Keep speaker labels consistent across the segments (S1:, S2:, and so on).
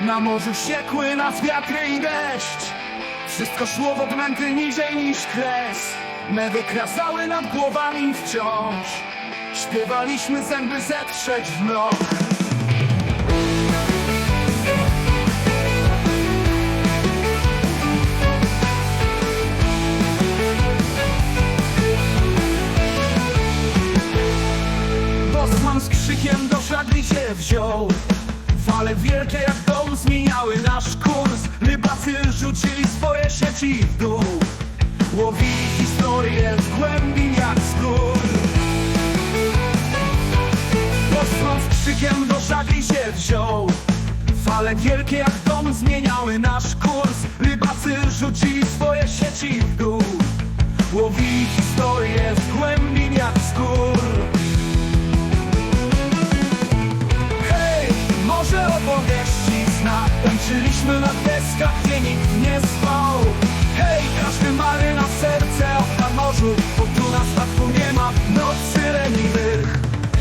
S1: Na morzu wściekły nas wiatry i deszcz. Wszystko szło w odmęty niżej niż kres. Mewy krasały nad głowami wciąż. Śpiewaliśmy zęby zetrzeć w mrok. Bosman z krzykiem do żagli się wziął Fale wielkie jak dom zmieniały nasz kurs. Rybacy rzucili swoje sieci w dół. Łowili historię z głębin jak skór. Bosman z krzykiem do żagli się wziął. Fale wielkie jak dom zmieniały nasz kurs. Rybacy rzucili swoje sieci w dół. Łowili historię z Tańczyliśmy na deskach, gdzie nikt nie spał. Hej, każdy marynarz serce na morzu. Bo tu na statku nie ma nocy leniwych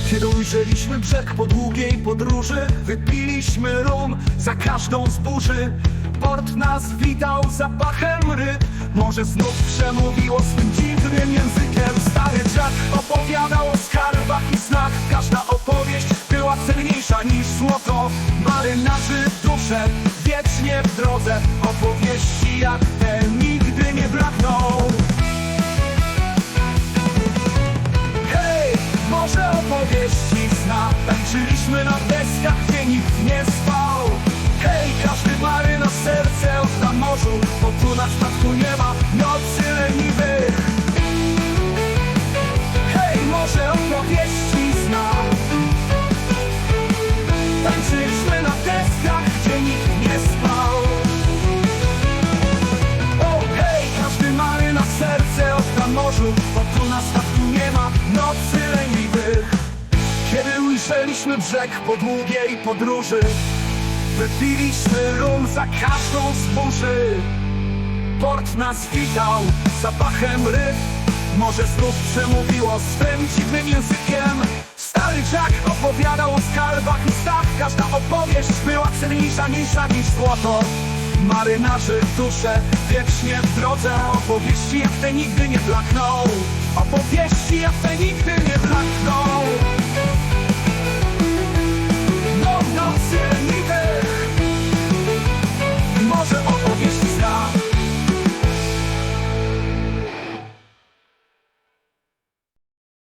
S1: Kiedy ujrzeliśmy brzeg po długiej podróży. Wypiliśmy rum za każdą z burzy. Port nas witał zapachem ryb Może znów przemówiło swym dziwnym językiem. Stary Jack opowiadał o skarbach i snach. Każda opowieść była cenniejsza niż złoto. Marynarzy dusze wiecznie w drodze. Opowieści jak te nigdy nie brakną. Hej, może opowieści zna Tańczyliśmy na deskach, ujrzeliśmy brzeg po długiej podróży. Wypiliśmy rum za każdą z burzy. Port nas witał zapachem ryb. Może znów przemówiło swym dziwnym językiem. Stary Jack opowiadał o skarbach i stach. Każda opowieść była cenniejsza niż niż złoto. Marynarzy dusze wiecznie w drodze. Opowieści jak te nigdy nie blakną. Opowieści jak te nigdy